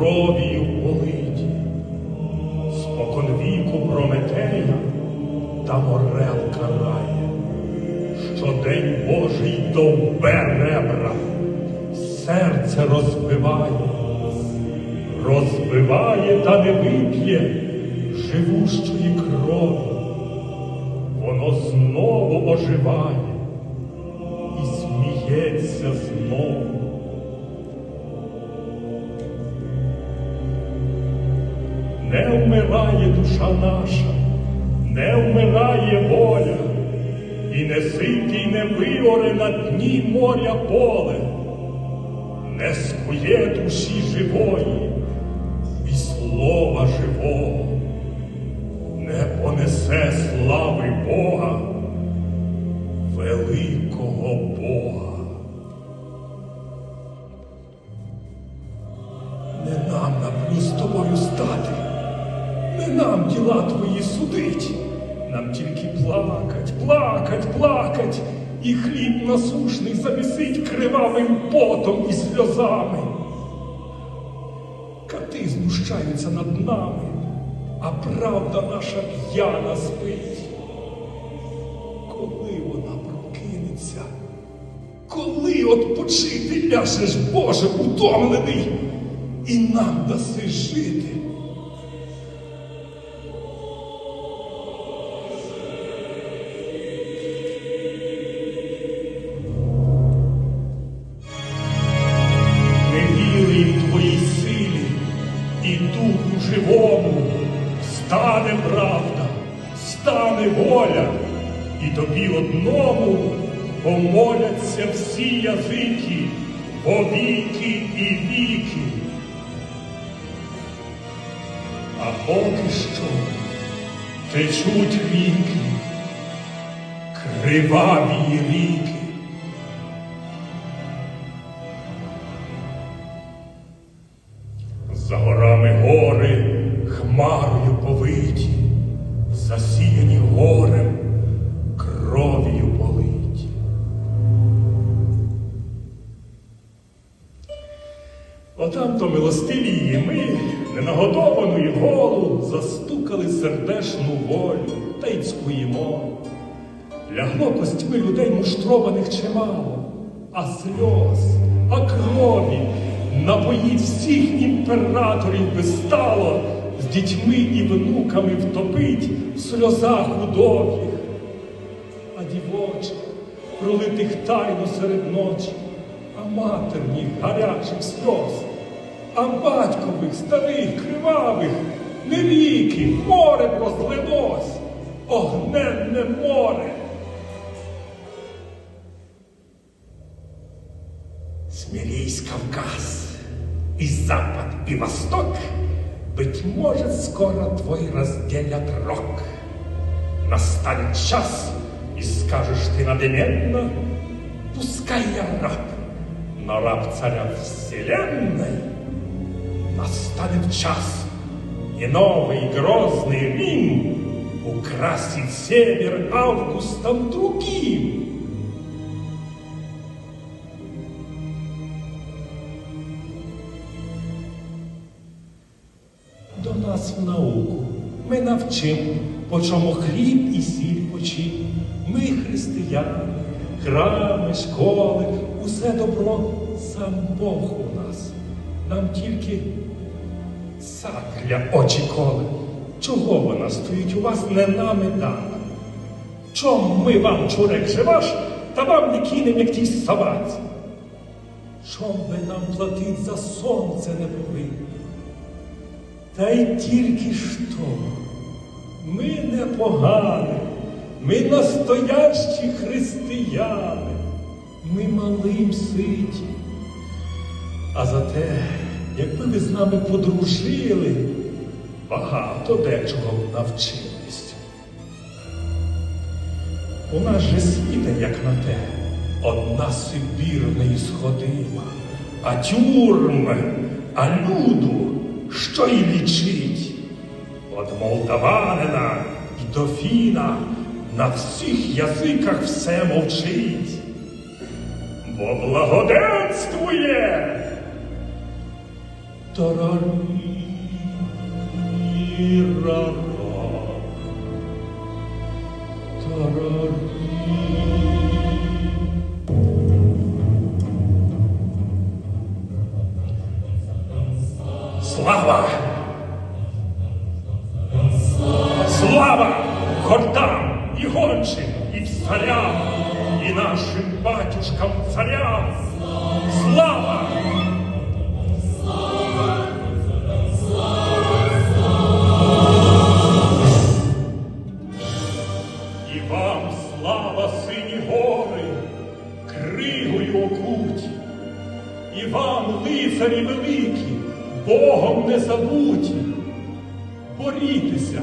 кров'ю политі, споконвіку Прометея та Орел карає, щодень Божий довбе ребра, серце розбиває, розбиває та не вип'є живущої крові, воно знову оживає і сміється знову. Душа наша, не вмирає воля, і не ситий, не виоре на дні моря поле, не скує душі живої і слова живого, не понесе слави Бога, великого Бога. Не нам напру з тобою стати, не нам діла твої судить, нам тільки плакать, плакать, плакать, і хліб насушний замісить кривавим потом і сльозами. Кати знущаються над нами, а правда наша п'яна спить. Коли вона прокинеться, коли отпочити ляжеш, Боже, утомлений, і нам даси жити. Воля, і тобі одному помоляться всі язики, повіки і віки. А поки що течуть ріки, криваві ріки. За горами гори хмарою повиті, засіяні горем, кров'ю политі. Отам то милостивії ми, ненагодованої голу, застукали сердешну волю та й цкуємо. Лягло костьми людей муштрованих чимало, а сльоз, а крові напоїть всіх імператорів би стало, з дітьми і внуками втопить в сльозах удовіх, а дівочих, пролитих тайно серед ночі, а матерніх гарячих сльоз, а батькових старих кривавих, не ріки, море прозлилось, огненне море. Смирись, Кавказ, и Запад, и Восток, Быть может, скоро твой разделят рок. Настанет час, и скажешь ты надменно, Пускай я раб, но раб царя вселенной. Настанет час, и новый грозный Рим Украсит север августом другим. Нас в науку. Ми навчим, по чому хліб і сіль почим. Ми християни, храми, школи, усе добро сам Бог у нас. Нам тільки сад для очі коли. Чого вона стоїть у вас не нами дана? Чом ми вам чурек живаш, та вам не кинем, як тій собаці? Чом ви нам платить за сонце не повинні? Та й тільки що, ми не погані, ми настоящі християни, ми малим ситі. А зате, якби ви з нами подружили, багато дечого навчились. У нас же світе, як на те, одна Сибір не ісходима, а тюрми, а люду що й лічить. От молдаванина і дофіна на всіх язиках все мовчить, бо благоденствує. Тарарі-ра-ра. Слава гортам і гончим, і царям, і нашим батюшкам царям! Слава! І вам слава сині гори, кригою окуті, і вам, лицарі великі, Богом не забуті. Борітеся,